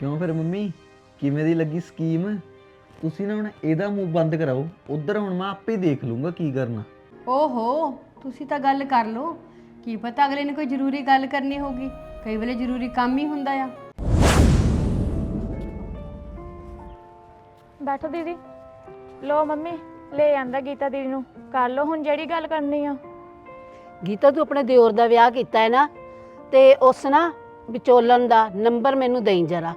ਕਿਉਂ ਫਿਰ ਮੰਮੀ? ਕਿਵੇਂ ਦੀ ਲੱਗੀ ਸਕੀਮ? ਤੁਸੀਂ ਨਾ ਹੁਣ ਇਹਦਾ ਮੂੰਹ ਬੰਦ ਕਰਾਓ। ਉਧਰ ਹੁਣ ਮੈਂ ਆਪੇ ਹੀ ਦੇਖ ਲੂੰਗਾ ਕੀ ਕਰਨਾ। ਓਹੋ ਤੁਸੀਂ ਤਾਂ ਗੱਲ ਕਰ ਲਓ। ਕੀ ਪਤਾ ਅਗਲੇ ਨੇ ਕੋਈ ਜ਼ਰੂਰੀ ਗੱਲ ਕਰਨੀ ਹੋਗੀ ਕਈ ਵੇਲੇ ਜ਼ਰੂਰੀ ਕੰਮ ਹੀ ਹੁੰਦਾ ਆ। ਬੈਠੋ ਦੀਦੀ। ਲੋ ਮੰਮੀ ਲੈ ਆਂਦਾ ਗੀਤਾ ਦੀਦੀ ਨੂੰ। ਕਰ ਲੋ ਹੁਣ ਜਿਹੜੀ ਗੱਲ ਕਰਨੀ ਆ। ਗੀਤਾ ਤੂੰ ਆਪਣੇ ਦਿਓਰ ਦਾ ਵਿਆਹ ਕੀਤਾ ਹੈ ਨਾ ਤੇ ਉਸ ਨਾ ਵਿਚੋਲਨ ਦਾ ਨੰਬਰ ਮੈਨੂੰ ਦੇਈ ਜਰਾ।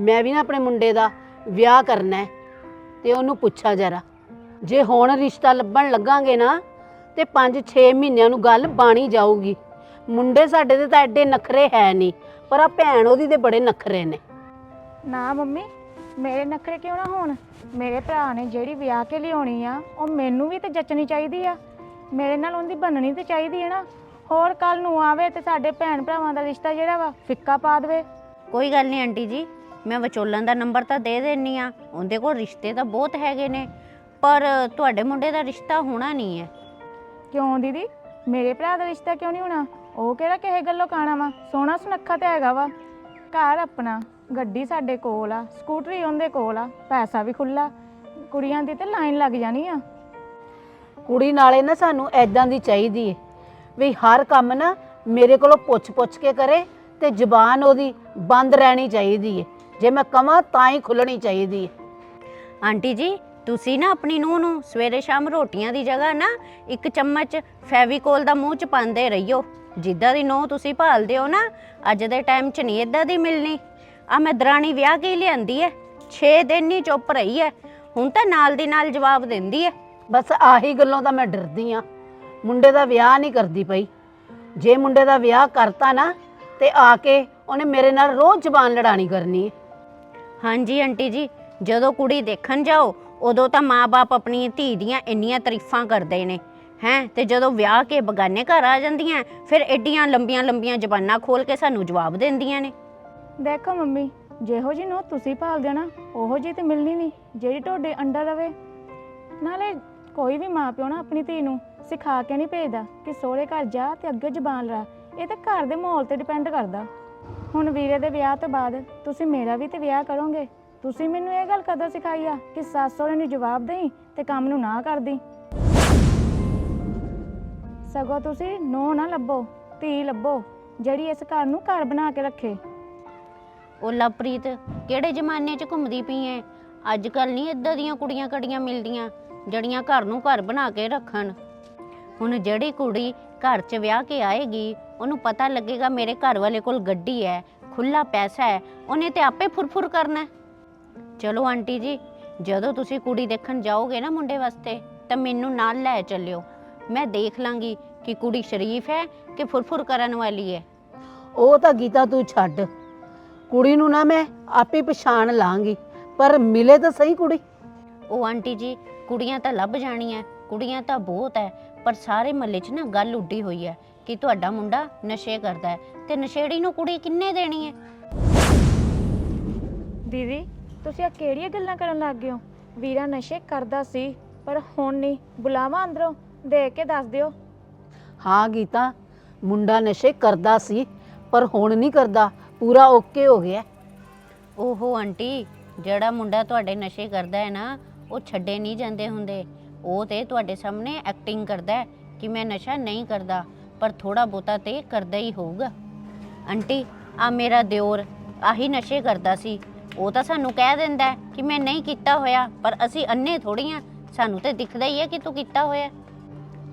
ਮੈਂ ਵੀ ਨਾ ਆਪਣੇ ਮੁੰਡੇ ਦਾ ਵਿਆਹ ਕਰਨਾ ਹੈ ਤੇ ਉਹਨੂੰ ਪੁੱਛਾਂ ਜਰਾ। ਜੇ ਹੁਣ ਰਿਸ਼ਤਾ ਲੱਭਣ ਲੱਗਾਂਗੇ ਨਾ ਤੇ 5-6 ਮਹੀਨਿਆਂ ਨੂੰ ਗੱਲ ਬਾਣੀ ਜਾਊਗੀ। ਮੁੰਡੇ ਸਾਡੇ ਦੇ ਤਾਂ ਐਡੇ ਨਖਰੇ ਹੈ ਨਹੀਂ ਪਰ ਆ ਭੈਣ ਉਹਦੀ ਦੇ ਬੜੇ ਨਖਰੇ ਨੇ। ਨਾ ਮੰਮੀ ਮੇਰੇ ਨਖਰੇ ਕਿਉਂ ਨਾ ਹੋਣ? ਮੇਰੇ ਭਰਾ ਨੇ ਜਿਹੜੀ ਵਿਆਹ ਕੇ ਲਿਆਉਣੀ ਆ ਉਹ ਮੈਨੂੰ ਵੀ ਤੇ ਜੱਚਣੀ ਚਾਹੀਦੀ ਆ। ਮੇਰੇ ਨਾਲ ਉਹਦੀ ਬਣਨੀ ਤੇ ਚਾਹੀਦੀ ਹੈ ਨਾ। ਹੋਰ ਕੱਲ ਨੂੰ ਆਵੇ ਤੇ ਸਾਡੇ ਭੈਣ ਭਰਾਵਾਂ ਦਾ ਰਿਸ਼ਤਾ ਜਿਹੜਾ ਵਾ ਫਿੱਕਾ ਪਾ ਦੇਵੇ। ਕੋਈ ਗੱਲ ਨਹੀਂ ਆਂਟੀ ਜੀ ਮੈਂ ਵਿਚੋਲਨ ਦਾ ਨੰਬਰ ਤਾਂ ਦੇ ਦੇਣੀ ਆ। ਉਹਦੇ ਕੋਲ ਰਿਸ਼ਤੇ ਤਾਂ ਬਹੁਤ ਹੈਗੇ ਨੇ ਪਰ ਤੁਹਾਡੇ ਮੁੰਡੇ ਦਾ ਰਿਸ਼ਤਾ ਹੋਣਾ ਨਹੀਂ ਹੈ। ਕਿਉਂ ਦੀਦੀ? ਮੇਰੇ ਭਰਾ ਦਾ ਰਿਸ਼ਤਾ ਕਿਉਂ ਨਹੀਂ ਹੋਣਾ? ਉਹ ਕਿਹੜਾ ਕਿਸੇ ਗੱਲੋਂ ਕਾਣਾ ਵਾ? ਸੋਹਣਾ ਸੁਨੱਖਾ ਤੇ ਹੈਗਾ ਵਾ। ਘਰ ਆਪਣਾ ਗੱਡੀ ਸਾਡੇ ਕੋਲ ਆ ਸਕੂਟਰੀ ਉਹਦੇ ਕੋਲ ਆ ਪੈਸਾ ਵੀ ਖੁੱਲਾ ਕੁੜੀਆਂ ਦੀ ਤੇ ਲਾਈਨ ਲੱਗ ਜਾਣੀ ਆ। ਕੁੜੀ ਨਾਲੇ ਨਾ ਸਾਨੂੰ ਐਦਾਂ ਦੀ ਚਾਹੀਦੀ ਏ ਵੀ ਹਰ ਕੰਮ ਨਾ ਮੇਰੇ ਕੋਲੋਂ ਪੁੱਛ-ਪੁੱਛ ਕੇ ਕਰੇ ਤੇ ਜ਼ੁਬਾਨ ਉਹਦੀ ਬੰਦ ਰਹਿਣੀ ਚਾਹੀਦੀ ਏ। ਜੇ ਮੈਂ ਕਵਾਂ ਤਾਂ ਹੀ ਖੁੱਲਣੀ ਚਾਹੀਦੀ ਏ ਆਂਟੀ ਜੀ ਤੁਸੀਂ ਨਾ ਆਪਣੀ ਨੂੰਹ ਨੂੰ ਸਵੇਰੇ ਸ਼ਾਮ ਰੋਟੀਆਂ ਦੀ ਜਗ੍ਹਾ ਨਾ ਇੱਕ ਚਮਚ ਫੈਵੀਕੋਲ ਦਾ ਮੂੰਹ ਚ ਪਾਉਂਦੇ ਰਹੀਓ। ਜਿੱਦਾਂ ਦੀ ਨੂੰਹ ਤੁਸੀਂ ਭਾਲਦੇ ਹੋ ਨਾ ਅੱਜ ਦੇ ਟਾਈਮ 'ਚ ਨਹੀਂ ਇਦਾਂ ਦੀ ਮਿਲਣੀ। ਆ ਮੈਂ ਦਰਾਣੀ ਵਿਆਹ ਕੇ ਹੀ ਲਿਆਂਦੀ ਐ 6 ਦਿਨ ਹੀ ਚੁੱਪ ਰਹੀ ਐ ਹੁਣ ਤਾਂ ਨਾਲ ਦੀ ਨਾਲ ਜਵਾਬ ਦਿੰਦੀ ਐ ਬਸ ਆਹੀ ਗੱਲੋਂ ਤਾਂ ਮੈਂ ਡਰਦੀ ਆ ਮੁੰਡੇ ਦਾ ਵਿਆਹ ਨਹੀਂ ਕਰਦੀ ਪਈ। ਜੇ ਮੁੰਡੇ ਦਾ ਵਿਆਹ ਕਰਤਾ ਨਾ ਤੇ ਆ ਕੇ ਉਹਨੇ ਮੇਰੇ ਨਾਲ ਰੋਜ਼ ਜ਼ਬਾਨ ਲੜਾਣੀ ਕਰਨੀ ਏ ਹਾਂਜੀ, ਆਂਟੀ ਜੀ। ਜਦੋਂ ਕੁੜੀ ਦੇਖਣ ਜਾਓ, ਉਦੋਂ ਤਾਂ ਮਾਪੇ ਆਪਣੀ ਧੀ ਦੀਆਂ ਇੰਨੀਆਂ ਤਾਰੀਫਾਂ ਕਰਦੇ ਨੇ। ਹੈਂ, ਤੇ ਜਦੋਂ ਵਿਆਹ ਕੇ ਬਗਾਨੇ ਘਰ ਆ ਜਾਂਦੀਆਂ, ਫਿਰ ਐਡੀਆਂ ਲੰਬੀਆਂ ਲੰਬੀਆਂ ਜ਼ਬਾਨਾਂ ਖੋਲ ਕੇ ਸਾਨੂੰ ਜਵਾਬ ਦਿੰਦੀਆਂ ਨੇ। ਦੇਖੋ ਮੰਮੀ, ਜਿਹੋ ਜੀ ਨੂੰ ਤੁਸੀਂ ਭਾਲ ਦੇਣਾ ਨਾ, ਉਹੋ ਜੀ ਤੇ ਮਿਲਣੀ ਨਹੀਂ, ਜਿਹੜੀ ਤੁਹਾਡੇ ਅੰਡਰ ਰਵੇ। ਨਾਲੇ ਕੋਈ ਵੀ ਮਾਂ ਪਿਓ ਨਾ ਆਪਣੀ ਧੀ ਨੂੰ ਸਿਖਾ ਕੇ ਨਹੀਂ ਭੇਜਦਾ ਕਿ ਸਹੁਰੇ ਘਰ ਜਾ ਤੇ ਅੱਗੇ ਜ਼ਬਾਨ ਲਾ। ਇਹ ਤਾਂ ਘਰ ਦੇ ਮਾਹੌਲ ਤੇ ਡਿਪੈਂਡ ਕਰਦਾ। ਹੁਣ ਵੀਰੇ ਦੇ ਵਿਆਹ ਤੋਂ ਬਾਅਦ ਤੁਸੀਂ ਮੇਰਾ ਵੀ ਤੇ ਵਿਆਹ ਕਰੋਗੇ। ਤੁਸੀਂ ਮੈਨੂੰ ਇਹ ਗੱਲ ਕਦੋਂ ਸਿਖਾਈ ਆ ਕਿ ਸੱਸ ਸਹੁਰੇ ਨੂੰ ਜਵਾਬ ਦੇਈ ਤੇ ਕੰਮ ਨੂੰ ਨਾ ਕਰਦੀ? ਸਗੋਂ ਤੁਸੀਂ ਨੋ ਨਾ ਲੱਭੋ, ਧੀ ਲੱਭੋ, ਜਿਹੜੀ ਇਸ ਘਰ ਨੂੰ ਘਰ ਬਣਾ ਕੇ ਰੱਖੇ। ਉਹ ਲਵਪ੍ਰੀਤ, ਕਿਹੜੇ ਜ਼ਮਾਨੇ 'ਚ ਘੁੰਮਦੀ ਪਈ ਐ ਅੱਜ ਕੱਲ ਨਹੀਂ ਇਦਾਂ ਦੀਆਂ ਕੁੜੀਆਂ ਕੜੀਆਂ ਮਿਲਦੀਆਂ, ਜਿਹੜੀਆਂ ਘਰ ਨੂੰ ਘਰ ਬਣਾ ਕੇ ਰੱਖਣ। ਹੁਣ ਜਿਹੜੀ ਕੁੜੀ ਘਰ 'ਚ ਵਿਆਹ ਕੇ ਆਏਗੀ ਉਹਨੂੰ ਪਤਾ ਲੱਗੇਗਾ ਮੇਰੇ ਘਰ ਵਾਲੇ ਕੋਲ ਗੱਡੀ ਹੈ ਖੁੱਲਾ ਪੈਸਾ ਹੈ ਉਹਨੇ ਤੇ ਆਪੇ ਫੁਰਫੁਰ ਕਰਨਾ ਹੈ। ਚਲੋ ਆਂਟੀ ਜੀ ਜਦੋਂ ਤੁਸੀਂ ਕੁੜੀ ਦੇਖਣ ਜਾਓਗੇ ਨਾ ਮੁੰਡੇ ਵਾਸਤੇ ਤਾਂ ਮੈਨੂੰ ਨਾਲ ਲੈ ਚੱਲਿਓ। ਮੈਂ ਦੇਖ ਲਾਂਗੀ ਕਿ ਕੁੜੀ ਸ਼ਰੀਫ ਹੈ ਕਿ ਫੁਰਫੁਰ ਕਰਨ ਵਾਲੀ ਹੈ। ਉਹ ਤਾਂ ਗੀਤਾ ਤੂੰ ਛੱਡ। ਕੁੜੀ ਨੂੰ ਨਾ ਮੈਂ ਆਪੇ ਪਛਾਣ ਲਾਂਗੀ ਪਰ ਮਿਲੇ ਤਾਂ ਸਹੀ ਕੁੜੀ। ਉਹ ਆਂਟੀ ਜੀ ਕੁੜੀਆਂ ਤਾਂ ਲੱਭ ਜਾਣੀਆਂ ਕੁੜੀਆਂ ਤਾਂ ਬਹੁਤ ਹੈ ਪਰ ਸਾਰੇ ਮਹੱਲੇ 'ਚ ਨਾ ਗੱਲ ਉੱਡੀ ਹੋਈ ਹੈ। ਕਿ ਤੁਹਾਡਾ ਮੁੰਡਾ ਨਸ਼ੇ ਕਰਦਾ ਹੈ ਤੇ ਨਸ਼ੇੜੀ ਨੂੰ ਕੁੜੀ ਕਿੰਨੇ ਦੇਣੀ ਹੈ? ਦੀਦੀ ਤੁਸੀਂ ਆ ਕਿਹੜੀਆਂ ਗੱਲਾਂ ਕਰਨ ਲੱਗ ਗਏ ਹੋ? ਵੀਰਾ ਨਸ਼ੇ ਕਰਦਾ ਸੀ ਪਰ ਹੁਣ ਨਹੀਂ। ਬੁਲਾਵਾ ਅੰਦਰੋਂ ਦੇਖ ਕੇ ਦੱਸ ਦਿਓ। ਹਾਂ ਗੀਤਾ ਮੁੰਡਾ ਨਸ਼ੇ ਕਰਦਾ ਸੀ ਪਰ ਹੁਣ ਨਹੀਂ ਕਰਦਾ। ਪੂਰਾ ਓਕੇ ਹੋ ਗਿਆ। ਓਹੋ ਆਂਟੀ ਜਿਹੜਾ ਮੁੰਡਾ ਤੁਹਾਡੇ ਨਸ਼ੇ ਕਰਦਾ ਹੈ ਨਾ ਉਹ ਛੱਡੇ ਨਹੀਂ ਜਾਂਦੇ ਹੁੰਦੇ। ਉਹ ਤੇ ਤੁਹਾਡੇ ਸਾਹਮਣੇ ਐਕਟਿੰਗ ਕਰਦਾ ਹੈ ਕਿ ਮੈਂ ਨਸ਼ਾ ਨਹੀਂ ਕਰਦਾ। ਪਰ ਥੋੜਾ ਬੋਤਾ ਤੇ ਕਰਦਾ ਹੀ ਹੋਊਗਾ। ਆਂਟੀ ਆ ਮੇਰਾ ਦਿਓਰ ਆਹੀ ਨਸ਼ੇ ਕਰਦਾ ਸੀ। ਉਹ ਤਾਂ ਸਾਨੂੰ ਕਹਿ ਦਿੰਦਾ ਹੈ ਕਿ ਮੈਂ ਨਹੀਂ ਕੀਤਾ ਹੋਇਆ, ਪਰ ਅਸੀਂ ਅੰਨੇ ਥੋੜੀਆਂ ਸਾਨੂੰ ਤੇ ਦਿਖਦਾ ਹੀ ਹੈ ਕਿ ਤੂੰ ਕੀਤਾ ਹੋਇਆ।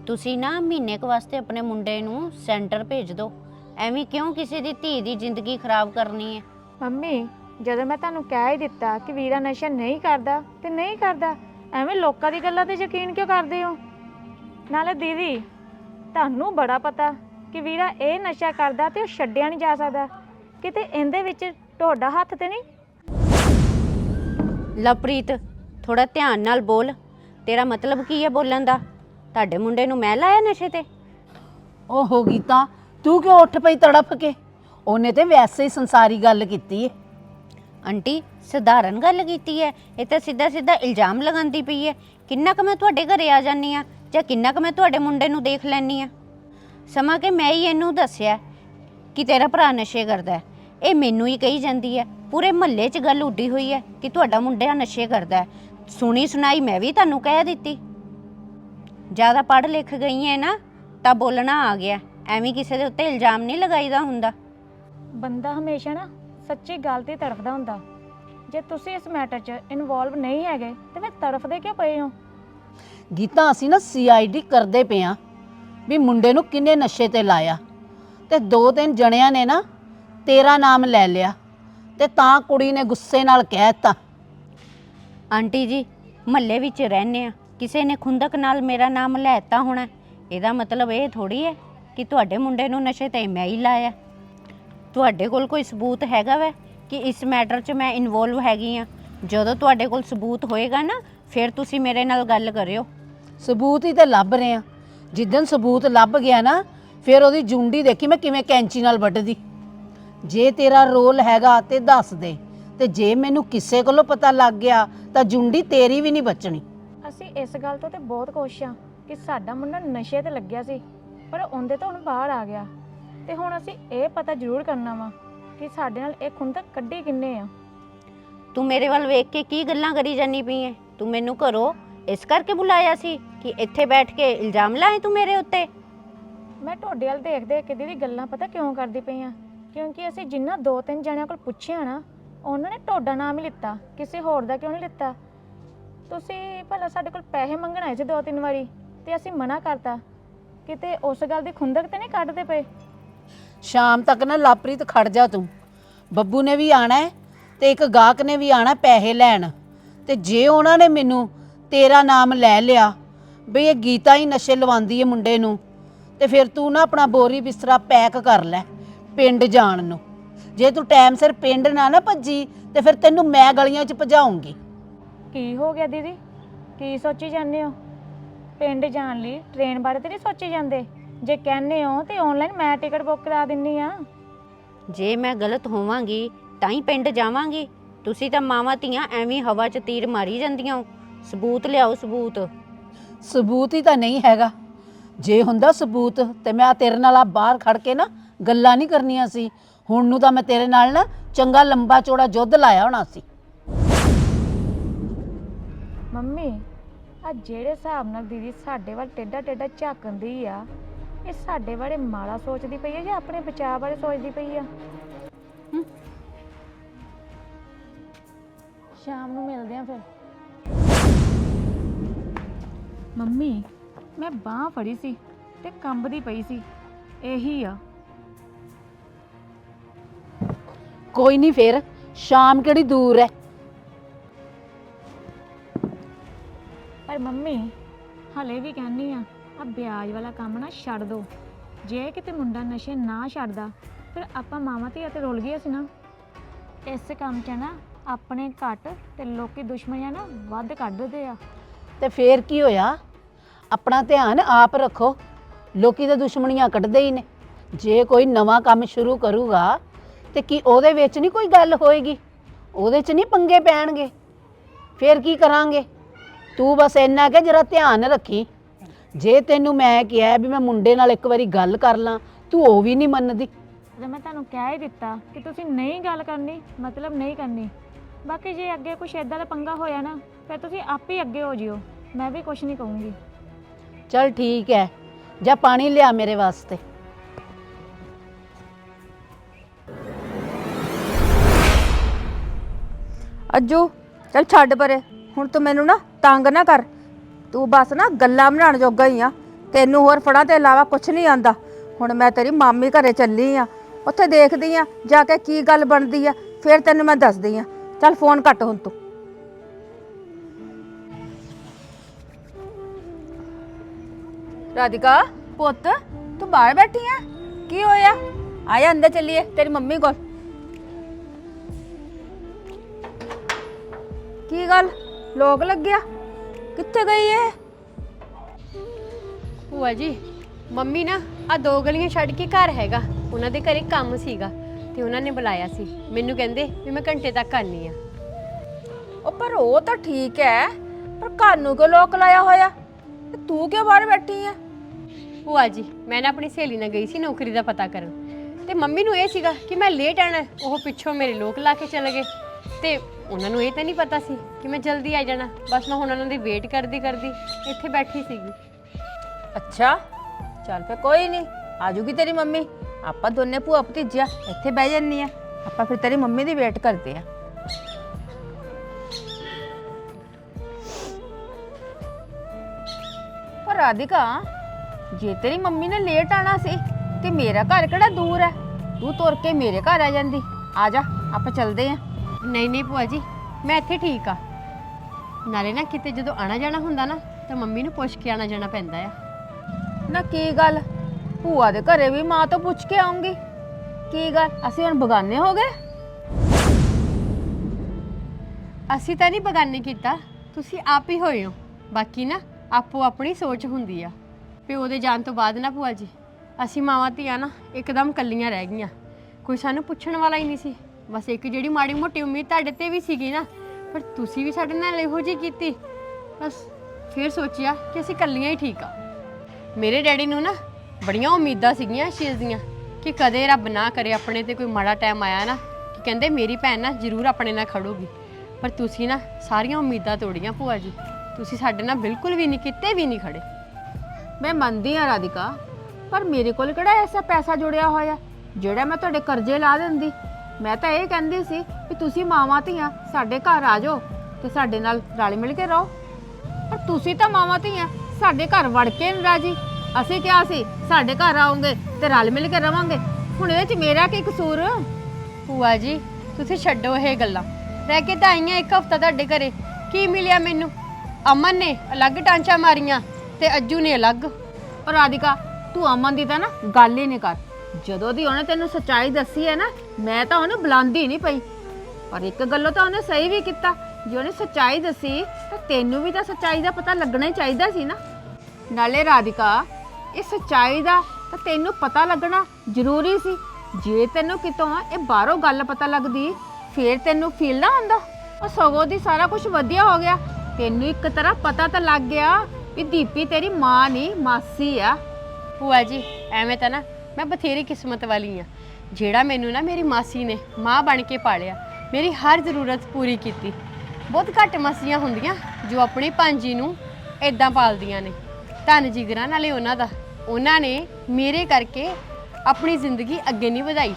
ਤੁਸੀਂ ਨਾ ਮਹੀਨੇ ਕੁ ਵਾਸਤੇ ਆਪਣੇ ਮੁੰਡੇ ਨੂੰ ਸੈਂਟਰ ਭੇਜ ਦਿਓ। ਐਵੇਂ ਕਿਉਂ ਕਿਸੇ ਦੀ ਧੀ ਦੀ ਜ਼ਿੰਦਗੀ ਖਰਾਬ ਕਰਨੀ ਹੈ? ਮੰਮੀ, ਜਦੋਂ ਮੈਂ ਤੁਹਾਨੂੰ ਕਹਿ ਹੀ ਦਿੱਤਾ ਕਿ ਵੀਰਾ ਨਸ਼ਾ ਨਹੀਂ ਕਰਦਾ ਤੇ ਨਹੀਂ ਕਰਦਾ, ਐਵੇਂ ਲੋਕਾਂ ਦੀ ਗੱਲਾਂ ਤੇ ਯਕੀਨ ਕਿਉਂ ਕਰਦੇ ਹੋ? ਨਾਲੇ ਦੀਦੀ ਤੁਹਾਨੂੰ ਬੜਾ ਪਤਾ ਕਿ ਵੀਰਾ ਇਹ ਨਸ਼ਾ ਕਰਦਾ ਤੇ ਉਹ ਛੱਡਿਆ ਨਹੀਂ ਜਾ ਸਕਦਾ। ਕਿਤੇ ਇਹਦੇ ਵਿੱਚ ਤੁਹਾਡਾ ਹੱਥ ਤੇ ਨਹੀਂ? ਲਵਪ੍ਰੀਤ ਥੋੜਾ ਧਿਆਨ ਨਾਲ ਬੋਲ। ਤੇਰਾ ਮਤਲਬ ਕੀ ਹੈ ਬੋਲਣ ਦਾ? ਤੁਹਾਡੇ ਮੁੰਡੇ ਨੂੰ ਮੈਂ ਲਾਇਆ ਨਸ਼ੇ ਤੇ? ਓਹੋ ਗੀਤਾ ਤੂੰ ਕਿਉਂ ਉੱਠ ਪਈ ਤੜਫ ਕੇ? ਉਹਨੇ ਤੇ ਵੈਸੇ ਹੀ ਸੰਸਾਰੀ ਗੱਲ ਕੀਤੀ ਏ। ਆਂਟੀ ਸਧਾਰਨ ਗੱਲ ਕੀਤੀ ਹੈ। ਇਹ ਤਾਂ ਸਿੱਧਾ ਸਿੱਧਾ ਇਲਜ਼ਾਮ ਲਗਾਉਂਦੀ ਪਈ ਹੈ। ਕਿੰਨਾ ਕੁ ਮੈਂ ਤੁਹਾਡੇ ਘਰੇ ਆ ਜਾਨੀ ਆ ਜਾਂ ਕਿੰਨਾ ਕੁ ਮੈਂ ਤੁਹਾਡੇ ਮੁੰਡੇ ਨੂੰ ਦੇਖ ਲੈਣੀ ਆ? ਸਮਾਂ ਕਿ ਮੈਂ ਹੀ ਇਹਨੂੰ ਦੱਸਿਆ ਕਿ ਤੇਰਾ ਭਰਾ ਨਸ਼ੇ ਕਰਦਾ ਹੈ। ਇਹ ਮੈਨੂੰ ਹੀ ਕਹੀ ਜਾਂਦੀ ਹੈ। ਪੂਰੇ ਮਹੱਲੇ 'ਚ ਗੱਲ ਉੱਡੀ ਹੋਈ ਹੈ ਕਿ ਤੁਹਾਡਾ ਮੁੰਡਾ ਨਸ਼ੇ ਕਰਦਾ ਹੈ। ਸੁਣੀ ਸੁਣਾਈ ਮੈਂ ਵੀ ਤੁਹਾਨੂੰ ਕਹਿ ਦਿੱਤੀ। ਜ਼ਿਆਦਾ ਪੜ੍ਹ ਲਿਖ ਗਈ ਹੈ ਨਾ, ਤਾਂ ਬੋਲਣਾ ਆ ਗਿਆ। ਐਵੇਂ ਕਿਸੇ ਦੇ ਉੱਤੇ ਇਲਜ਼ਾਮ ਨਹੀਂ ਲਗਾਈਦਾ ਹੁੰਦਾ। ਬੰਦਾ ਹਮੇਸ਼ਾ ਨਾ ਸੱਚੀ ਗੱਲ ਤੇ ਤੜਫਦਾ ਹੁੰਦਾ। ਜੇ ਤੁਸੀਂ ਇਸ ਮੈਟਰ 'ਚ ਇਨਵੋਲਵ ਨਹੀਂ ਹੈਗੇ, ਤੇ ਫਿਰ ਤੜਫਦੇ ਕਿਉਂ ਪਏ ਹੋ? ਗੀਤਾ ਅਸੀਂ ਨਾ ਸੀਆਈਡੀ ਕਰਦੇ ਪਏ ਵੀ ਮੁੰਡੇ ਨੂੰ ਕਿੰਨੇ ਨਸ਼ੇ ਤੇ ਲਾਇਆ। ਤੇ ਦੋ ਤਿੰਨ ਜਣਿਆਂ ਨੇ ਨਾ ਤੇਰਾ ਨਾਮ ਲੈ ਲਿਆ ਤੇ ਤਾਂ ਕੁੜੀ ਨੇ ਗੁੱਸੇ ਨਾਲ ਕਹਿਤਾ ਆਂਟੀ ਜੀ, ਮਹੱਲੇ ਵਿੱਚ ਰਹਿੰਦੇ ਆ ਕਿਸੇ ਨੇ ਖੁੰਦਕ ਨਾਲ ਮੇਰਾ ਨਾਮ ਲੈਤਾ ਹੋਣਾ। ਇਹਦਾ ਮਤਲਬ ਇਹ ਥੋੜੀ ਹੈ ਕਿ ਤੁਹਾਡੇ ਮੁੰਡੇ ਨੂੰ ਨਸ਼ੇ ਤੇ ਮੈਂ ਹੀ ਲਾਇਆ। ਤੁਹਾਡੇ ਕੋਲ ਕੋਈ ਸਬੂਤ ਹੈਗਾ ਵੈ ਕਿ ਇਸ ਮੈਟਰ 'ਚ ਮੈਂ ਇਨਵੋਲਵ ਹੈਗੀ ਆ ਜਦੋਂ ਤੁਹਾਡੇ ਕੋਲ ਸਬੂਤ ਹੋਏਗਾ ਨਾ ਫਿਰ ਤੁਸੀਂ ਮੇਰੇ ਨਾਲ ਗੱਲ ਕਰਿਓ। ਸਬੂਤ ਹੀ ਤੇ ਲੱਭ ਰਹੇ ਆ ਜਿੱਦਨ ਸਬੂਤ ਲੱਭ ਗਿਆ ਨਾ ਫਿਰ ਉਹਦੀ ਜੁੰਡੀ ਦੇਖੀ ਮੈਂ ਕਿਵੇਂ ਕੈਂਚੀ ਨਾਲ ਵੱਢਦੀ। ਜੇ ਤੇਰਾ ਰੋਲ ਹੈਗਾ ਤੇ ਦੱਸ ਦੇ ਤੇ ਜੇ ਮੈਨੂੰ ਕਿਸੇ ਕੋਲੋਂ ਪਤਾ ਲੱਗ ਗਿਆ ਤਾਂ ਜੁੰਡੀ ਤੇਰੀ ਵੀ ਨਹੀਂ ਬਚਣੀ। ਅਸੀਂ ਇਸ ਗੱਲ ਤੋਂ ਤੇ ਬਹੁਤ ਖੁਸ਼ ਆ ਕਿ ਸਾਡਾ ਮੁੰਡਾ ਨਸ਼ੇ ਤੇ ਲੱਗਿਆ ਸੀ ਪਰ ਉਹਦੇ ਤੋਂ ਹੁਣ ਬਾਹਰ ਆ ਗਿਆ। ਤੇ ਹੁਣ ਅਸੀਂ ਇਹ ਪਤਾ ਜ਼ਰੂਰ ਕਰਨਾ ਵਾ ਕਿ ਸਾਡੇ ਨਾਲ ਇਹ ਖੁੰਦਕ ਕੱਢੀ ਕਿੰਨੇ ਆ। ਤੂੰ ਮੇਰੇ ਵੱਲ ਵੇਖ ਕੇ ਕੀ ਗੱਲਾਂ ਕਰੀ ਜਾਨੀ ਪਈ ਐ? ਤੂੰ ਮੈਨੂੰ ਘਰੋਂ ਇਸ ਕਰਕੇ ਬੁਲਾਇਆ ਸੀ ਕਿ ਇੱਥੇ ਬੈਠ ਕੇ ਇਲਜ਼ਾਮ ਲਾਏ ਤੂੰ ਮੇਰੇ ਉੱਤੇ? ਮੈਂ ਤੁਹਾਡੇ ਵੱਲ ਦੇਖ ਦੇਖ ਕੇ ਦੀਦੀ ਗੱਲਾਂ ਪਤਾ ਕਿਉਂ ਕਰਦੀ ਪਈ ਆ? ਕਿਉਂਕਿ ਅਸੀਂ ਜਿੰਨਾ ਦੋ ਤਿੰਨ ਜਣਿਆਂ ਕੋਲ ਪੁੱਛਿਆ ਨਾ ਉਹਨਾਂ ਨੇ ਤੁਹਾਡਾ ਨਾਮ ਹੀ ਲਿੱਤਾ ਕਿਸੇ ਹੋਰ ਦਾ ਕਿਉਂ ਨਹੀਂ ਲਿੱਤਾ? ਤੁਸੀਂ ਭਲਾ ਸਾਡੇ ਕੋਲ ਪੈਸੇ ਮੰਗਣ ਆਏ ਸੀ ਦੋ ਤਿੰਨ ਵਾਰੀ ਤੇ ਅਸੀਂ ਮਨਾ ਕਰਤਾ। ਕਿਤੇ ਉਸ ਗੱਲ ਦੀ ਖੁੰਦਕ ਤੇ ਨਹੀਂ ਕੱਢਦੇ ਪਏ? ਸ਼ਾਮ ਤੱਕ ਨਾ ਲਾਪਰੀਤ ਖੜ ਜਾ ਤੂੰ। ਬੱਬੂ ਨੇ ਵੀ ਆਣਾ ਹੈ ਤੇ ਇੱਕ ਗਾਹਕ ਨੇ ਵੀ ਆਣਾ ਪੈਸੇ ਲੈਣ। ਤੇ ਜੇ ਉਹਨਾਂ ਨੇ ਮੈਨੂੰ ਤੇਰਾ ਨਾਮ ਲੈ ਲਿਆ ਬਈ ਇਹ ਗੀਤਾ ਹੀ ਨਸ਼ੇ ਲਵਾਉਂਦੀ ਹੈ ਮੁੰਡੇ ਨੂੰ ਤੇ ਫਿਰ ਤੂੰ ਨਾ ਆਪਣਾ ਬੋਰੀ ਬਿਸਤਰਾ ਪੈਕ ਕਰ ਲੈ ਪਿੰਡ ਜਾਣ ਨੂੰ। ਜੇ ਤੂੰ ਟਾਈਮ ਸਿਰ ਪਿੰਡ ਨਾ ਨਾ ਭੱਜੀ ਤੇ ਫਿਰ ਤੈਨੂੰ ਮੈਂ ਗਲੀਆਂ 'ਚ ਭਜਾਉਂਗੀ। ਕੀ ਹੋ ਗਿਆ ਦੀਦੀ? ਕੀ ਸੋਚੀ ਜਾਂਦੇ ਹੋ? ਪਿੰਡ ਜਾਣ ਲਈ ਟ੍ਰੇਨ ਬਾਰੇ ਤੇ ਨਹੀਂ ਸੋਚੀ ਜਾਂਦੇ? ਜੇ ਕਹਿੰਦੇ ਹੋ ਤੇ ਆਨਲਾਈਨ ਮੈਂ ਟਿਕਟ ਬੁੱਕ ਕਰਾ ਦਿੰਨੀ ਆ। ਜੇ ਮੈਂ ਗਲਤ ਹੋਵਾਂਗੀ ਤਾਂ ਹੀ ਪਿੰਡ ਜਾਵਾਂਗੀ। ਤੁਸੀਂ ਤਾਂ ਮਾਵਾਂ ਧੀਆਂ ਐਵੇਂ ਹਵਾ 'ਚ ਤੀਰ ਮਾਰੀ ਜਾਂਦੀਆਂ ਹੋ। ਸਬੂਤ ਲਿਆਓ ਸਬੂਤ। ਸਬੂਤ ਹੀ ਤਾਂ ਨਹੀਂ ਹੈਗਾ। ਜੇ ਹੁੰਦਾ ਸਬੂਤ ਤੇ ਮੈਂ ਤੇਰੇ ਨਾਲ ਆ ਬਾਹਰ ਖੜ ਕੇ ਨਾ ਗੱਲਾਂ ਨਹੀਂ ਕਰਨੀਆਂ ਸੀ। ਹੁਣ ਨੂੰ ਤਾਂ ਮੈਂ ਤੇਰੇ ਨਾਲ ਨਾ ਚੰਗਾ ਲੰਬਾ ਚੌੜਾ ਜੁੱਧ ਲਾਇਆ ਹੋਣਾ ਸੀ। ਮੰਮੀ ਆ ਜਿਹੜੇ ਹਿਸਾਬ ਨਾਲ ਦੀਦੀ ਸਾਡੇ ਵੱਲ ਟੇਡਾ ਟੇਡਾ ਝਾਕੰਦੀ ਆ ਇਹ ਸਾਡੇ ਬਾਰੇ ਮਾੜਾ ਸੋਚਦੀ ਪਈ ਆ ਜਾਂ ਆਪਣੇ ਬਚਾਅ ਬਾਰੇ ਸੋਚਦੀ ਪਈ ਆ? ਸ਼ਾਮ ਨੂੰ ਮਿਲਦੇ ਆ ਫਿਰ। ਮੰਮੀ ਮੈਂ ਬਾਹ ਫੜੀ ਸੀ ਤੇ ਕੰਬਦੀ ਪਈ ਸੀ ਇਹੀ ਆ। ਕੋਈ ਨਹੀਂ ਫੇਰ ਸ਼ਾਮ ਕਿਹੜੀ ਦੂਰ ਹੈ ਪਰ ਮੰਮੀ ਹਲੇ ਵੀ ਕਹਿੰਨੀ ਆ ਆ ਵਿਆਜ ਵਾਲਾ ਕੰਮ ਨਾ ਛੱਡ ਦੋ। ਜੇ ਕਿਤੇ ਮੁੰਡਾ ਨਸ਼ੇ ਨਾ ਛੱਡਦਾ ਫਿਰ ਆਪਾਂ ਮਾਵਾਂ ਧੀਆਂ ਤੇ ਰੁਲ ਗਏ ਸੀ ਨਾ। ਇਸ ਕੰਮ 'ਚ ਨਾ ਆਪਣੇ ਘੱਟ ਤੇ ਲੋਕੀ ਦੁਸ਼ਮਣੀਆਂ ਨਾ ਵੱਧ ਕੱਢਦੇ ਆ। ਤੇ ਫੇਰ ਕੀ ਹੋਇਆ? ਆਪਣਾ ਧਿਆਨ ਆਪ ਰੱਖੋ। ਲੋਕੀ ਤਾਂ ਦੁਸ਼ਮਣੀਆਂ ਕੱਢਦੇ ਹੀ ਨੇ। ਜੇ ਕੋਈ ਨਵਾਂ ਕੰਮ ਸ਼ੁਰੂ ਕਰੂਗਾ ਤੇ ਕੀ ਉਹਦੇ ਵਿੱਚ ਨਹੀਂ ਕੋਈ ਗੱਲ ਹੋਏਗੀ? ਉਹਦੇ 'ਚ ਨਹੀਂ ਪੰਗੇ ਪੈਣਗੇ। ਫੇਰ ਕੀ ਕਰਾਂਗੇ? ਤੂੰ ਬਸ ਇੰਨਾ ਕਿ ਜਰਾ ਧਿਆਨ ਰੱਖੀ। ਜੇ ਤੈਨੂੰ ਮੈਂ ਕਿਹਾ ਵੀ ਮੈਂ ਮੁੰਡੇ ਨਾਲ ਇੱਕ ਵਾਰੀ ਗੱਲ ਕਰ ਲਾਂ ਤੂੰ ਉਹ ਵੀ ਨਹੀਂ ਮੰਨਦੀ। ਤੇ ਮੈਂ ਤੁਹਾਨੂੰ ਕਹਿ ਹੀ ਦਿੱਤਾ ਕਿ ਤੁਸੀਂ ਨਹੀਂ ਗੱਲ ਕਰਨੀ ਮਤਲਬ ਨਹੀਂ ਕਰਨੀ। ਬਾਕੀ ਜੇ ਅੱਗੇ ਕੁਝ ਇਦਾਂ ਦਾ ਪੰਗਾ ਹੋਇਆ ਨਾ ਫਿਰ ਤੁਸੀਂ ਆਪ ਹੀ ਅੱਗੇ ਹੋ ਜਿਓ। ਮੈਂ ਵੀ ਕੁਝ ਨਹੀਂ ਕਹੂੰਗੀ। ਚਲ ਠੀਕ ਹੈ। ਜਾ ਪਾਣੀ ਲਿਆ ਮੇਰੇ ਵਾਸਤੇ। ਅੱਜੂ ਚੱਲ ਛੱਡ ਪਰੇ। ਹੁਣ ਤੂੰ ਮੈਨੂੰ ਨਾ ਤੰਗ ਨਾ ਕਰ। ਤੂੰ ਬਸ ਨਾ ਗੱਲਾਂ ਬਣਾਉਣ ਜੋਗਾ ਹੀ ਆ। ਤੈਨੂੰ ਹੋਰ ਫੜਾਂ ਤੇ ਇਲਾਵਾ ਕੁਝ ਨਹੀਂ ਆਂਦਾ ਹੁਣ ਮੈਂ ਤੇਰੀ ਮਾਮੀ ਘਰੇ ਚੱਲੀ ਆ। ਉੱਥੇ ਦੇਖਦੀ ਆ ਜਾ ਕੇ ਕੀ ਗੱਲ ਬਣਦੀ ਆ। ਫਿਰ ਤੈਨੂੰ ਮੈਂ ਦੱਸਦੀ ਆ। ਚੱਲ ਫੋਨ ਕੱਟ ਹੁਣ ਤੂੰ। ਰਾਧਿਕਾ, ਪੁੱਤ, ਤੂੰ ਬਾਹਰ ਬੈਠੀ ਆ? ਕੀ ਹੋਇਆ? ਆਇਆ ਅੰਦਰ ਚੱਲੀਏ, ਤੇਰੀ ਮੰਮੀ ਕੋਲ। ਕੀ ਗੱਲ? ਲੋਕ ਲੱਗਿਆ? ਕਿੱਥੇ ਗਈ ਏ? ਭੂਆ ਜੀ, ਮੰਮੀ ਨਾ ਆ ਦੋ ਗਲੀਆਂ ਛੱਡ ਕੇ ਘਰ ਹੈਗਾ। ਉਹਨਾਂ ਦੇ ਘਰੇ ਕੰਮ ਸੀਗਾ। ਤੇ ਉਹਨਾਂ ਨੇ ਬੁਲਾਇਆ ਸੀ। ਮੈਨੂੰ ਕਹਿੰਦੇ ਵੀ ਮੈਂ ਘੰਟੇ ਤੱਕ ਆਨੀ ਆ ਉਹ ਪਰ ਉਹ ਤਾਂ ਠੀਕ ਹੈ ਪਰ ਘਰ ਨੂੰ ਕਿਉਂ ਲੋਕ ਲਾਇਆ ਹੋਇਆ? ਤੇ ਤੂੰ ਕਿਉਂ ਬਾਹਰ ਬੈਠੀ ਆ ਭੂਆ ਜੀ ਮੈਂ ਨਾ ਆਪਣੀ ਸਹੇਲੀ ਨਾਲ ਗਈ ਸੀ ਨੌਕਰੀ ਦਾ ਪਤਾ ਕਰਨ। ਤੇ ਮੰਮੀ ਨੂੰ ਇਹ ਸੀਗਾ ਕਿ ਮੈਂ ਲੇਟ ਆਣਾ। ਉਹ ਪਿੱਛੋਂ ਮੇਰੇ ਲੋਕ ਲਾ ਕੇ ਚਲੇ ਗਏ। ਤੇ ਉਹਨਾਂ ਨੂੰ ਇਹ ਤਾਂ ਨਹੀਂ ਪਤਾ ਸੀ ਕਿ ਮੈਂ ਜਲਦੀ ਆ ਜਾਣਾ। ਬਸ ਮੈਂ ਹੁਣ ਉਹਨਾਂ ਦੀ ਵੇਟ ਕਰਦੀ ਕਰਦੀ ਇੱਥੇ ਬੈਠੀ ਸੀਗੀ। ਅੱਛਾ ਚੱਲ ਫੇ ਕੋਈ ਨਹੀਂ ਆ ਜੂਗੀ ਤੇਰੀ ਮੰਮੀ। ਆਪਾਂ ਦੋਨੇ ਭੂਆ ਭਤੀਜਾ ਇੱਥੇ ਬਹਿ ਜੰਨੀ ਆ ਆਪਾਂ ਫਿਰ ਤੇਰੀ ਮੰਮੀ ਦੀ ਵੇਟ ਕਰਦੇ ਆ ਪਰ ਰਾਧਿਕਾ ਜੇ ਤੇਰੀ ਮੰਮੀ ਨੇ ਲੇਟ ਆਣਾ ਸੀ ਤੇ ਮੇਰਾ ਘਰ ਕਿਹੜਾ ਦੂਰ ਹੈ? ਤੂੰ ਤੁਰ ਕੇ ਮੇਰੇ ਘਰ ਆ ਜਾਂਦੀ। ਆ ਜਾ ਆਪਾਂ ਚੱਲਦੇ ਆ ਨਹੀਂ ਨਹੀਂ ਭੂਆ ਜੀ ਮੈਂ ਇੱਥੇ ਠੀਕ ਆ ਨਾਲੇ ਨਾ ਕਿਤੇ ਜਦੋਂ ਆਣਾ ਜਾਣਾ ਹੁੰਦਾ ਨਾ ਤਾਂ ਮੰਮੀ ਨੂੰ ਪੁੱਛ ਕੇ ਆਣਾ ਜਾਣਾ ਪੈਂਦਾ ਆ। ਨਾ ਕੀ ਗੱਲ? ਭੂਆ ਦੇ ਘਰੇ ਵੀ ਮਾਂ ਤੋਂ ਪੁੱਛ ਕੇ ਆਉਂਗੀ। ਕੀ ਗੱਲ? ਅਸੀਂ ਹੁਣ ਬਗਾਨੇ ਹੋ ਗਏ? ਅਸੀਂ ਤਾਂ ਨਹੀਂ ਬਗਾਨੇ ਕੀਤਾ। ਤੁਸੀਂ ਆਪ ਹੀ ਹੋਏ ਹੋ। ਬਾਕੀ ਨਾ, ਆਪੋ ਆਪਣੀ ਸੋਚ ਹੁੰਦੀ ਆ। ਪਿਓ ਦੇ ਜਾਣ ਤੋਂ ਬਾਅਦ ਨਾ ਭੂਆ ਜੀ, ਅਸੀਂ ਮਾਵਾਂ ਧੀਆਂ ਨਾ ਇੱਕਦਮ ਕੱਲੀਆਂ ਰਹਿ ਗਈਆਂ। ਕੋਈ ਸਾਨੂੰ ਪੁੱਛਣ ਵਾਲਾ ਹੀ ਨਹੀਂ ਸੀ। ਬਸ ਇੱਕ ਜਿਹੜੀ ਮਾੜੀ ਮੋਟੀ ਉਮੀਦ ਤੁਹਾਡੇ ਤੇ ਵੀ ਸੀਗੀ ਨਾ, ਪਰ ਤੁਸੀਂ ਵੀ ਸਾਡੇ ਨਾਲ ਇਹੋ ਜਿਹੀ ਕੀਤੀ। ਬਸ ਫਿਰ ਸੋਚਿਆ ਕਿ ਅਸੀਂ ਕੱਲੀਆਂ ਹੀ ਠੀਕ ਆ। ਮੇਰੇ ਡੈਡੀ ਨੂੰ ਨਾ ਬੜੀਆਂ ਉਮੀਦਾਂ ਸੀਗੀਆਂ ਇਸ ਚੀਜ਼ ਦੀਆਂ ਕਿ ਕਦੇ ਰੱਬ ਨਾ ਕਰੇ, ਆਪਣੇ ਤੇ ਕੋਈ ਮਾੜਾ ਟਾਈਮ ਆਇਆ ਨਾ, ਕਿ ਕਹਿੰਦੇ ਮੇਰੀ ਭੈਣ ਨਾ ਜ਼ਰੂਰ ਆਪਣੇ ਨਾਲ ਖੜੂਗੀ। ਪਰ ਤੁਸੀਂ ਨਾ ਸਾਰੀਆਂ ਉਮੀਦਾਂ ਤੋੜੀਆਂ ਭੂਆ ਜੀ। ਤੁਸੀਂ ਸਾਡੇ ਨਾਲ ਬਿਲਕੁਲ ਵੀ ਨਹੀਂ ਕਿਤੇ, ਵੀ ਨਹੀਂ ਖੜੇ। ਮੈਂ ਮੰਨਦੀ ਹਾਂ ਰਾਧਿਕਾ, ਪਰ ਮੇਰੇ ਕੋਲ ਕਿਹੜਾ ਐਸਾ ਪੈਸਾ ਜੁੜਿਆ ਹੋਇਆ? ਜਿਹੜਾ ਮੈਂ ਤੁਹਾਡੇ ਕਰਜ਼ੇ ਲਾ ਦਿੰਦੀ। ਮੈਂ ਤਾਂ ਇਹ ਕਹਿੰਦੀ ਸੀ ਵੀ ਤੁਸੀਂ ਮਾਵਾਂ ਧੀਆਂ, ਸਾਡੇ ਘਰ ਆ ਜਾਓ ਤੇ ਸਾਡੇ ਨਾਲ ਰਲ ਮਿਲ ਕੇ ਰਹੋ। ਪਰ ਤੁਸੀਂ ਤਾਂ ਮਾਵਾਂ ਧੀਆਂ, ਸਾਡੇ ਘਰ ਵੜ ਕੇ ਨਹੀਂ ਰਾਜੀ। ਅਸੀਂ ਕਿਹਾ ਸੀ ਸਾਡੇ ਘਰ ਆਓਗੇ ਤੇ ਰਲ ਮਿਲ ਕੇ ਰਵਾਂਗੇ। ਹੁਣ ਇਹਦੇ ਚ ਮੇਰਾ ਕੀ ਕਸੂਰ? ਭੂਆ ਜੀ ਤੁਸੀਂ ਛੱਡੋ ਇਹ ਗੱਲਾਂ। ਰਹਿ ਕੇ ਤਾਂ ਆਈਆਂ ਇੱਕ ਹਫਤਾ ਤੁਹਾਡੇ ਘਰੇ। ਕੀ ਮਿਲਿਆ ਮੈਨੂੰ? ਅਮਨ ਨੇ ਅਲੱਗ ਟਾਂਚਾ ਮਾਰੀਆਂ ਤੇ ਅੱਜੂ ਨੇ ਅਲੱਗ। ਪਰ ਰਾਧਿਕਾ ਤੂੰ ਅਮਨ ਦੀ ਤਾਂ ਨਾ ਗੱਲ ਹੀ ਨਹੀਂ ਕਰ। ਜਦੋਂ ਦੀ ਉਹਨੇ ਤੈਨੂੰ ਸੱਚਾਈ ਦੱਸੀ ਹੈ ਨਾ ਮੈਂ ਤਾਂ ਉਹਨੂੰ ਬੁਲਾਉਂਦੀ ਨਹੀਂ ਪਈ। ਪਰ ਇੱਕ ਗੱਲੋਂ ਤਾਂ ਉਹਨੇ ਸਹੀ ਵੀ ਕੀਤਾ। ਜੇ ਉਹਨੇ ਸੱਚਾਈ ਦੱਸੀ ਤਾਂ ਤੈਨੂੰ ਵੀ ਤਾਂ ਸੱਚਾਈ ਦਾ ਪਤਾ ਲੱਗਣਾ ਹੀ ਚਾਹੀਦਾ ਸੀ ਨਾ। ਨਾਲੇ ਰਾਧਿਕਾ ਇਹ ਸੱਚਾਈ ਦਾ ਤਾਂ ਤੈਨੂੰ ਪਤਾ ਲੱਗਣਾ ਜ਼ਰੂਰੀ ਸੀ। ਜੇ ਤੈਨੂੰ ਕਿਤੋਂ ਇਹ ਬਾਹਰੋਂ ਗੱਲ ਪਤਾ ਲੱਗਦੀ, ਫੇਰ ਤੈਨੂੰ ਫੀਲ ਨਾ ਹੁੰਦਾ ਉਹ ਸਗੋਂ ਦੀ ਸਾਰਾ ਕੁਝ ਵਧੀਆ ਹੋ ਗਿਆ। ਤੈਨੂੰ ਇੱਕ ਤਰ੍ਹਾਂ ਪਤਾ ਤਾਂ ਲੱਗ ਗਿਆ ਵੀ ਦੀਪੀ ਤੇਰੀ ਮਾਂ ਨਹੀਂ ਮਾਸੀ ਆ। ਭੂਆ ਜੀ, ਐਵੇਂ ਤਾਂ ਨਾ ਮੈਂ ਬਥੇਰੀ ਕਿਸਮਤ ਵਾਲੀ ਆ। ਜਿਹੜਾ ਮੈਨੂੰ ਨਾ ਮੇਰੀ ਮਾਸੀ ਨੇ ਮਾਂ ਬਣ ਕੇ ਪਾਲਿਆ, ਮੇਰੀ ਹਰ ਜ਼ਰੂਰਤ ਪੂਰੀ ਕੀਤੀ। ਬਹੁਤ ਘੱਟ ਮਾਸੀਆਂ ਹੁੰਦੀਆਂ ਜੋ ਆਪਣੀ ਭਾਂਜੀ ਨੂੰ ਇਦਾਂ ਪਾਲਦੀਆਂ ਨੇ। ਧੰਨ ਜਿਗਰਾਂ ਨਾਲੇ ਉਹਨਾਂ ਦਾ। ਉਹਨਾਂ ਨੇ ਮੇਰੇ ਕਰਕੇ ਆਪਣੀ ਜ਼ਿੰਦਗੀ ਅੱਗੇ ਨਹੀਂ ਵਧਾਈ।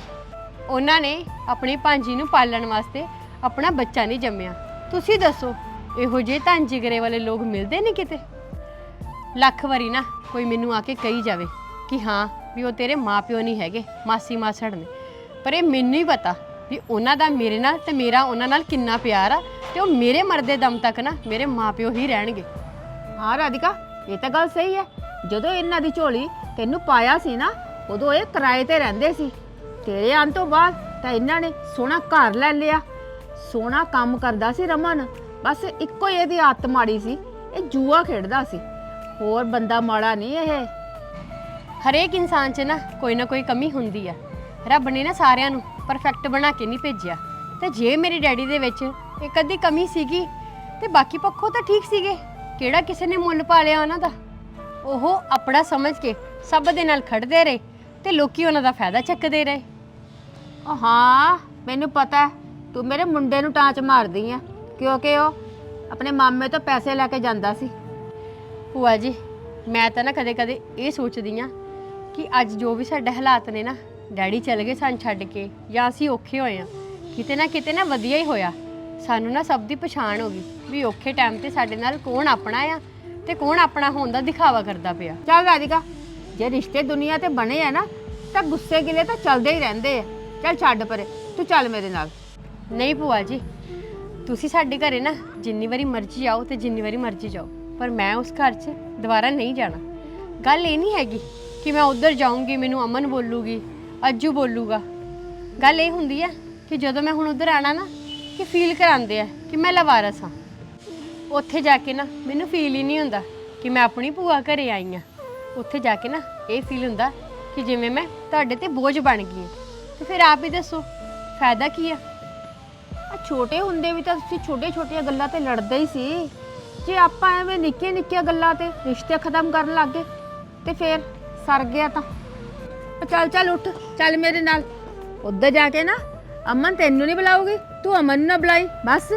ਉਹਨਾਂ ਨੇ ਆਪਣੀ ਭਾਂਜੀ ਨੂੰ ਪਾਲਣ ਵਾਸਤੇ ਆਪਣਾ ਬੱਚਾ ਨਹੀਂ ਜੰਮਿਆ। ਤੁਸੀਂ ਦੱਸੋ, ਇਹੋ ਜਿਹੇ ਧੰਨ ਜਿਗਰੇ ਵਾਲੇ ਲੋਕ ਮਿਲਦੇ ਨਹੀਂ ਕਿਤੇ? ਲੱਖ ਵਾਰੀ ਨਾ ਕੋਈ ਮੈਨੂੰ ਆ ਕੇ ਕਹੀ ਜਾਵੇ ਕਿ ਹਾਂ ਵੀ ਉਹ ਤੇਰੇ ਮਾਪਿਓ ਨਹੀਂ ਹੈਗੇ, ਮਾਸੀ ਮਾਸੜ ਨੇ। ਪਰ ਇਹ ਮੈਨੂੰ ਹੀ ਪਤਾ ਵੀ ਉਹਨਾਂ ਦਾ ਮੇਰੇ ਨਾਲ ਤੇ ਮੇਰਾ ਉਹਨਾਂ ਨਾਲ ਕਿੰਨਾ ਪਿਆਰ ਆ ਤੇ ਉਹ ਮੇਰੇ ਮਰਦੇ ਦਮ ਤੱਕ ਨਾ ਮੇਰੇ ਮਾਪਿਓ ਹੀ ਰਹਿਣਗੇ। ਹਾਂ, ਰਾਧਿਕਾ। ਇਹ ਤਾਂ ਗੱਲ ਸਹੀ ਹੈ। ਜਦੋਂ ਇਹਨਾਂ ਦੀ ਝੋਲੀ ਤੈਨੂੰ ਪਾਇਆ ਸੀ ਨਾ, ਉਦੋਂ ਇਹ ਕਿਰਾਏ ਤੇ ਰਹਿੰਦੇ ਸੀ। ਤੇਰੇ ਆਉਣ ਤੋਂ ਬਾਅਦ ਤਾਂ ਇਹਨਾਂ ਨੇ ਸੋਹਣਾ ਘਰ ਲੈ ਲਿਆ। ਸੋਹਣਾ ਕੰਮ ਕਰਦਾ ਸੀ ਰਮਨ। ਬਸ ਇੱਕੋ ਹੀ ਇਹਦੀ ਆਦਤ ਮਾੜੀ ਸੀ। ਇਹ ਜੂਆ ਖੇਡਦਾ ਸੀ। ਹੋਰ ਬੰਦਾ ਮਾੜਾ ਨਹੀਂ ਇਹ। ਹਰੇਕ ਇਨਸਾਨ 'ਚ ਨਾ ਕੋਈ ਨਾ ਕੋਈ ਕਮੀ ਹੁੰਦੀ ਆ। ਰੱਬ ਨੇ ਨਾ ਸਾਰਿਆਂ ਨੂੰ ਪਰਫੈਕਟ ਬਣਾ ਕੇ ਨਹੀਂ ਭੇਜਿਆ। ਤੇ ਜੇ ਮੇਰੇ ਡੈਡੀ ਦੇ ਵਿੱਚ ਇੱਕ ਅੱਧੀ ਕਮੀ ਸੀਗੀ, ਤੇ ਬਾਕੀ ਪੱਖੋਂ ਤਾਂ ਠੀਕ ਸੀਗੇ। ਕਿਹੜਾ ਕਿਸੇ ਨੇ ਮੁੱਲ ਪਾ ਲਿਆ ਉਹਨਾਂ ਦਾ? ਉਹ ਆਪਣਾ ਸਮਝ ਕੇ ਸਭ ਦੇ ਨਾਲ ਖੜਦੇ ਰਹੇ ਤੇ ਲੋਕੀ ਉਹਨਾਂ ਦਾ ਫਾਇਦਾ ਚੱਕਦੇ ਰਹੇ। ਉਹ ਹਾਂ ਮੈਨੂੰ ਪਤਾ ਹੈ, ਤੂੰ ਮੇਰੇ ਮੁੰਡੇ ਨੂੰ ਟਾਂਚ ਮਾਰਦੀ ਆ। ਕਿਉਂਕਿ ਉਹ ਆਪਣੇ ਮਾਮੇ ਤੋਂ ਪੈਸੇ ਲੈ ਕੇ ਜਾਂਦਾ ਸੀ। ਭੂਆ ਜੀ ਮੈਂ ਤਾਂ ਨਾ ਕਦੇ-ਕਦੇ ਇਹ ਸੋਚਦੀ ਆ ਕਿ ਅੱਜ ਜੋ ਵੀ ਸਾਡੇ ਹਾਲਾਤ ਨੇ ਨਾ ਡੈਡੀ ਚਲ ਗਏ ਸਾਨੂੰ ਛੱਡ ਕੇ ਜਾਂ ਅਸੀਂ ਔਖੇ ਹੋਏ ਆ ਕਿਤੇ ਨਾ ਕਿਤੇ ਨਾ ਵਧੀਆ ਹੀ ਹੋਇਆ। ਸਾਨੂੰ ਨਾ ਸਭ ਦੀ ਪਛਾਣ ਹੋ ਗਈ ਵੀ ਔਖੇ ਟਾਈਮ ਤੇ ਸਾਡੇ ਨਾਲ ਕੌਣ ਆਪਣਾ ਆ ਤੇ ਕੌਣ ਆਪਣਾ ਹੋਣ ਦਾ ਦਿਖਾਵਾ ਕਰਦਾ ਪਿਆ। ਚੱਲ ਰਾਧਿਕਾ, ਜੇ ਰਿਸ਼ਤੇ ਦੁਨੀਆ ਤੇ ਬਣੇ ਆ ਨਾ, ਤਾਂ ਗੁੱਸੇ ਗਿਲੇ ਤਾਂ ਚੱਲਦੇ ਹੀ ਰਹਿੰਦੇ ਆ। ਚੱਲ ਛੱਡ ਪਰੇ, ਤੂੰ ਚੱਲ ਮੇਰੇ ਨਾਲ। ਨਹੀਂ ਭੂਆ ਜੀ, ਤੁਸੀਂ ਸਾਡੇ ਘਰੇ ਨਾ ਜਿੰਨੀ ਵਾਰੀ ਮਰਜ਼ੀ ਆਓ ਤੇ ਜਿੰਨੀ ਵਾਰੀ ਮਰਜ਼ੀ ਜਾਓ, ਪਰ ਮੈਂ ਉਸ ਘਰ 'ਚ ਦੁਬਾਰਾ ਨਹੀਂ ਜਾਣਾ। ਗੱਲ ਇਹ ਨਹੀਂ ਹੈਗੀ ਕਿ ਮੈਂ ਉੱਧਰ ਜਾਊਂਗੀ, ਮੈਨੂੰ ਅਮਨ ਬੋਲੂਗੀ, ਅੱਜੂ ਬੋਲੂਗਾ। ਗੱਲ ਇਹ ਹੁੰਦੀ ਹੈ ਕਿ ਜਦੋਂ ਮੈਂ ਹੁਣ ਉੱਧਰ ਆਣਾ ਨਾ ਕਿ ਫੀਲ ਕਰਾਉਂਦੇ ਆ ਕਿ ਮੈਂ ਲਵਾਰਸ ਹਾਂ। ਉੱਥੇ ਜਾ ਕੇ ਨਾ ਮੈਨੂੰ ਫੀਲ ਹੀ ਨਹੀਂ ਹੁੰਦਾ ਕਿ ਮੈਂ ਆਪਣੀ ਭੂਆ ਘਰੇ ਆਈ ਆ ਉੱਥੇ ਜਾ ਕੇ ਨਾ ਇਹ ਫੀਲ ਹੁੰਦਾ ਕਿ ਜਿਵੇਂ ਮੈਂ ਤੁਹਾਡੇ ਤੇ ਬੋਝ ਬਣ ਗਈ ਹਾਂ। ਤੇ ਫਿਰ ਆਪ ਹੀ ਦੱਸੋ ਫਾਇਦਾ ਕੀ ਆ? ਆ ਛੋਟੇ ਹੁੰਦੇ ਵੀ ਤਾਂ ਤੁਸੀਂ ਛੋਟੇ ਛੋਟੀਆਂ ਗੱਲਾਂ ਤੇ ਲੜਦੇ ਹੀ ਸੀ। ਜੇ ਆਪਾਂ ਐਵੇਂ ਨਿੱਕੀਆਂ ਨਿੱਕੀਆਂ ਗੱਲਾਂ ਤੇ ਰਿਸ਼ਤੇ ਖਤਮ ਕਰਨ ਲੱਗੇ ਤੇ ਫੇਰ ਸਰ ਗਿਆ ਤਾਂ। ਚੱਲ ਚੱਲ ਉੱਠ ਚੱਲ ਮੇਰੇ ਨਾਲ। ਉੱਧਰ ਜਾ ਕੇ ਨਾ ਅਮਨ ਤੈਨੂੰ ਨਹੀਂ ਬੁਲਾਉਗੀ ਤੂੰ ਅਮਨ ਨੂੰ ਨਾ ਬੁਲਾਈ ਬਸ।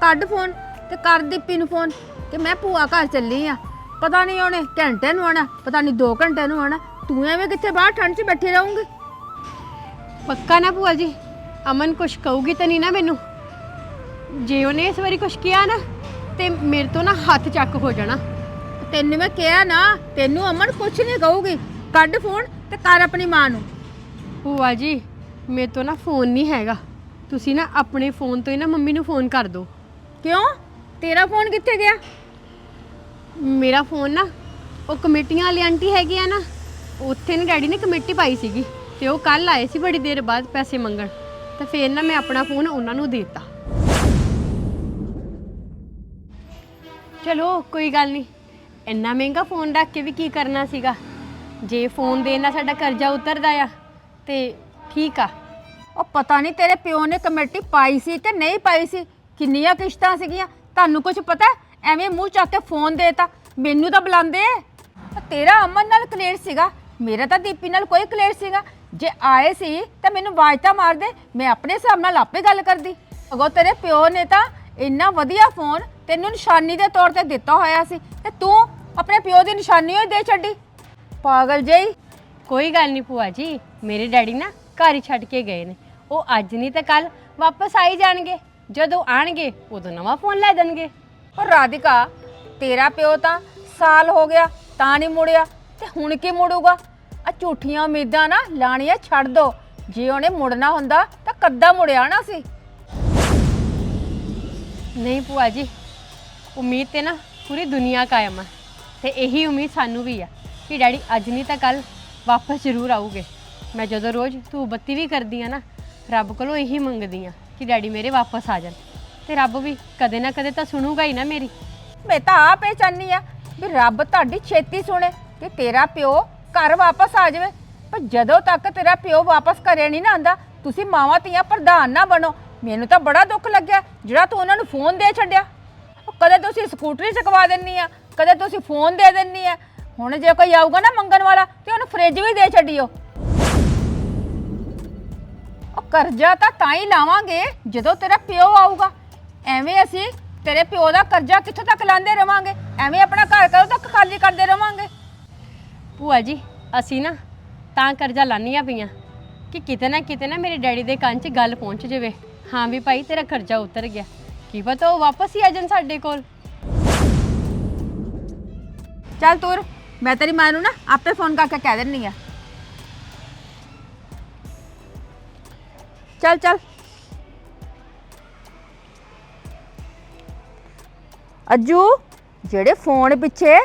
ਕੱਢ ਫੋਨ ਤੇ ਕਰ ਦੀਪੀ ਨੂੰ ਫੋਨ ਕਿ ਮੈਂ ਭੂਆ ਘਰ ਚੱਲੀ ਆ। ਪਤਾ ਨਹੀਂ ਉਹਨੇ ਘੰਟੇ ਨੂੰ ਆਣਾ ਪਤਾ ਨਹੀਂ 2 ਘੰਟੇ ਨੂੰ ਆਣਾ ਤੂੰ ਐਵੇਂ ਕਿੱਥੇ ਬਾਹਰ ਠੰਡ 'ਚ ਬੈਠੀ ਰਹੂੰਗੀ? ਪੱਕਾ ਨਾ ਭੂਆ ਜੀ ਅਮਨ ਕੁਛ ਕਹੂਗੀ ਤਾਂ ਨਹੀਂ ਨਾ ਮੈਨੂੰ। ਜੇ ਉਹਨੇ ਇਸ ਵਾਰੀ ਕੁਛ ਕਿਹਾ ਨਾ ਤੇ ਮੇਰੇ ਤੋਂ ਨਾ ਹੱਥ ਚੱਕ ਹੋ ਜਾਣਾ। ਤੈਨੂੰ ਮੈਂ ਕਿਹਾ ਨਾ ਤੈਨੂੰ ਅਮਨ ਕੁਛ ਨਹੀਂ ਕਹੂਗੀ। ਕੱਢ ਫੋਨ ਤੇ ਕਰ ਆਪਣੀ ਮਾਂ ਨੂੰ। ਭੂਆ ਜੀ ਮੇਰੇ ਤੋਂ ਨਾ ਫੋਨ ਨਹੀਂ ਹੈਗਾ। ਤੁਸੀਂ ਨਾ ਆਪਣੇ ਫੋਨ ਤੋਂ ਹੀ ਨਾ ਮੰਮੀ ਨੂੰ ਫੋਨ ਕਰ ਦਿਓ। ਕਿਉਂ? ਤੇਰਾ ਫੋਨ ਕਿੱਥੇ ਗਿਆ? ਮੇਰਾ ਫੋਨ ਨਾ ਉਹ ਕਮੇਟੀਆਂ ਵਾਲੀ ਆਂਟੀ ਹੈਗੀ ਆ ਨਾ ਉੱਥੇ ਨੇ ਡੈਡੀ ਨੇ ਕਮੇਟੀ ਪਾਈ ਸੀਗੀ ਤੇ ਉਹ ਕੱਲ ਆਏ ਸੀ ਬੜੀ ਦੇਰ ਬਾਅਦ ਪੈਸੇ ਮੰਗਣ। ਤੇ ਫੇਰ ਨਾ ਮੈਂ ਆਪਣਾ ਫੋਨ ਉਹਨਾਂ ਨੂੰ ਦੇ ਦਿੱਤਾ। ਚਲੋ ਕੋਈ ਗੱਲ ਨਹੀਂ। ਇੰਨਾ ਮਹਿੰਗਾ ਫੋਨ ਰੱਖ ਕੇ ਵੀ ਕੀ ਕਰਨਾ ਸੀਗਾ? ਜੇ ਫੋਨ ਦੇਣ ਨਾਲ ਸਾਡਾ ਕਰਜ਼ਾ ਉਤਰਦਾ ਆ ਤੇ ਠੀਕ ਆ। ਉਹ ਪਤਾ ਨਹੀਂ ਤੇਰੇ ਪਿਓ ਨੇ ਕਮੇਟੀ ਪਾਈ ਸੀ ਕਿ ਨਹੀਂ ਪਾਈ ਸੀ? ਕਿੰਨੀਆਂ ਕਿਸ਼ਤਾਂ ਸੀਗੀਆਂ? ਤੁਹਾਨੂੰ ਕੁਝ ਪਤਾ? ਹੈ? ਐਵੇਂ ਮੂੰਹ ਚੱਕ ਕੇ ਫੋਨ ਦੇਤਾ। ਮੈਨੂੰ ਤਾਂ ਬੁਲਾਉਂਦੇ ਉਹ ਤੇਰਾ ਅਮਨ ਨਾਲ ਕਲੇਸ਼ ਸੀਗਾ। ਮੇਰਾ ਤਾਂ ਦੀਪੀ ਨਾਲ ਕੋਈ ਕਲੇਸ਼ ਸੀਗਾ। ਜੇ ਆਏ ਸੀ, ਤਾਂ ਮੈਨੂੰ ਆਵਾਜ਼ ਤਾਂ ਮਾਰ ਦੇ। ਮੈਂ ਆਪਣੇ ਹਿਸਾਬ ਨਾਲ ਆਪੇ ਗੱਲ ਕਰਦੀ। ਅਗੋ ਤੇਰੇ ਪਿਓ ਨੇ ਤਾਂ ਇੰਨਾ ਵਧੀਆ ਫੋਨ ਤੈਨੂੰ ਨਿਸ਼ਾਨੀ ਦੇ ਤੌਰ ਤੇ ਦਿੱਤਾ ਹੋਇਆ ਸੀ। ਤੇ ਤੂੰ ਆਪਣੇ ਪਿਓ ਦੀ ਨਿਸ਼ਾਨੀ ਹੋਈ ਦੇ ਛੱਡੀ। ਪਾਗਲ ਜਿਹੀ ਕੋਈ ਗੱਲ ਨਹੀਂ ਭੂਆ ਜੀ। ਮੇਰੇ ਡੈਡੀ ਨਾ ਘਰ ਹੀ ਛੱਡ ਕੇ ਗਏ ਨੇ। ਉਹ ਅੱਜ ਨਹੀਂ ਤਾਂ ਕੱਲ ਵਾਪਸ ਆਈ ਜਾਣਗੇ। ਜਦੋਂ ਆਣਗੇ, ਉਦੋਂ ਨਵਾਂ ਫੋਨ ਲੈ ਦੇਣਗੇ। ਪਰ ਰਾਧਿਕਾ, ਤੇਰਾ ਪਿਓ ਤਾਂ ਸਾਲ ਹੋ ਗਿਆ ਤਾਂ ਨਹੀਂ ਮੁੜਿਆ ਤੇ ਹੁਣ ਕੀ ਮੁੜੂਗਾ? ਆ ਝੂਠੀਆਂ ਉਮੀਦਾਂ ਨਾ ਲਾਣੀਆਂ ਛੱਡ ਦੋ। ਜੇ ਉਹਨੇ ਮੁੜਨਾ ਹੁੰਦਾ ਤਾਂ ਕੱਦਾ ਮੁੜਿਆ ਨਾ ਸੀ? ਨਹੀਂ ਭੂਆ ਜੀ, ਉਮੀਦ ਤੇ ਨਾ ਪੂਰੀ ਦੁਨੀਆ ਕਾਇਮ ਆ ਤੇ ਇਹੀ ਉਮੀਦ ਸਾਨੂੰ ਵੀ ਆ ਕਿ ਡੈਡੀ ਅੱਜ ਨਹੀਂ ਤਾਂ ਕੱਲ ਵਾਪਸ ਜ਼ਰੂਰ ਆਊਗੇ। ਮੈਂ ਜਦੋਂ ਰੋਜ਼ ਧੂਪ ਬੱਤੀ ਵੀ ਕਰਦੀ ਆ ਨਾ ਰੱਬ ਕੋਲੋਂ ਇਹੀ ਮੰਗਦੀ ਆ ਕਿ ਡੈਡੀ ਮੇਰੇ ਵਾਪਸ ਆ ਜਾਣ। ਤੇ ਰੱਬ ਵੀ ਕਦੇ ਨਾ ਕਦੇ ਤਾਂ ਸੁਣੂਗਾ ਹੀ ਨਾ ਮੇਰੀ। ਮੈਂ ਤਾਂ ਆਪ ਇਹ ਚਾਹਨੀ ਆ ਵੀ ਰੱਬ ਤੁਹਾਡੀ ਛੇਤੀ ਸੁਣੇ ਕਿ ਤੇਰਾ ਪਿਓ ਘਰ ਵਾਪਸ ਆ ਜਾਵੇ। ਪਰ ਜਦੋਂ ਤੱਕ ਤੇਰਾ ਪਿਓ ਵਾਪਸ ਘਰੇ ਨਹੀਂ ਨਾ ਆਂਦਾ ਤੁਸੀਂ ਮਾਵਾਂ ਧੀਆਂ ਪ੍ਰਧਾਨ ਨਾ ਬਣੋ। ਮੈਨੂੰ ਤਾਂ ਬੜਾ ਦੁੱਖ ਲੱਗਿਆ ਜਿਹੜਾ ਤੂੰ ਉਹਨਾਂ ਨੂੰ ਫੋਨ ਦੇ ਛੱਡਿਆ। ਉਹ ਕਦੇ ਤੁਸੀਂ ਸਕੂਟਰੀ ਚਕਵਾ ਦਿੰਨੀ ਆ, ਕਦੇ ਤੁਸੀਂ ਫੋਨ ਦੇ ਦਿੰਨੀ ਆ। ਹੁਣ ਜੇ ਕੋਈ ਆਊਗਾ ਨਾ ਮੰਗਣ ਵਾਲਾ, ਤੇ ਉਹਨੂੰ ਫ੍ਰਿਜ ਵੀ ਦੇ ਛੱਡਿਓ। ਉਹ ਕਰਜ਼ਾ ਤਾਂ ਤਾਂ ਹੀ ਲਾਵਾਂਗੇ ਜਦੋਂ ਤੇਰਾ ਪਿਓ ਆਊਗਾ। ਐਵੇਂ ਅਸੀਂ ਤੇਰੇ ਪਿਓ ਦਾ ਕਰਜ਼ਾ ਕਿੱਥੋਂ ਤੱਕ ਲਾਂਦੇ ਰਵਾਂਗੇ? ਐਵੇਂ ਆਪਣਾ ਘਰ ਕਦੋਂ ਤੱਕ ਖਾਲੀ ਕਰਦੇ ਰਵਾਂਗੇ? ਭੂਆ ਜੀ ਅਸੀਂ ਨਾ ਤਾਂ ਕਰਜ਼ਾ ਲਾਨੀਆਂ ਪਈਆਂ ਕਿ ਕਿਤੇ ਨਾ ਕਿਤੇ ਨਾ ਮੇਰੇ ਡੈਡੀ ਦੇ ਕੰਨ 'ਚ ਗੱਲ ਪਹੁੰਚ ਜਾਵੇ। ਹਾਂ ਵੀ ਭਾਈ ਤੇਰਾ ਕਰਜ਼ਾ ਉਤਰ ਗਿਆ। ਕੀ ਪਤਾ ਉਹ ਵਾਪਸ ਹੀ ਆ ਜਾਣ ਸਾਡੇ ਕੋਲ। ਚੱਲ ਤੁਰ ਮੈਂ ਤੇਰੀ ਮਾਂ ਨੂੰ ਨਾ ਆਪੇ ਫੋਨ ਕਰਕੇ ਕਹਿ ਦਿੰਨੀ ਆ। ਚੱਲ ਚੱਲ। ਅੱਜੂ, ਜਿਹੜੇ ਫੋਨ ਪਿੱਛੇ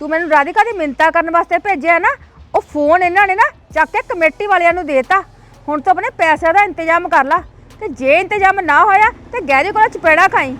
ਤੂੰ ਮੈਨੂੰ ਰਾਧਿਕਾ ਦੀ ਮਿੰਤਾ ਕਰਨ ਵਾਸਤੇ ਭੇਜਿਆ ਨਾ, ਉਹ ਫੋਨ ਇਹਨਾਂ ਨੇ ਨਾ ਚੱਕ ਕੇ ਕਮੇਟੀ ਵਾਲਿਆਂ ਨੂੰ ਦੇਤਾ। ਹੁਣ ਤੂੰ ਆਪਣੇ ਪੈਸਿਆਂ ਦਾ ਇੰਤਜ਼ਾਮ ਕਰ ਲੈ ਤੇ ਜੇ ਇੰਤਜ਼ਾਮ ਨਾ ਹੋਇਆ ਤੇ ਗਹਿਰੀ ਕੋਲ ਚਪੇੜਾ ਖਾਈ।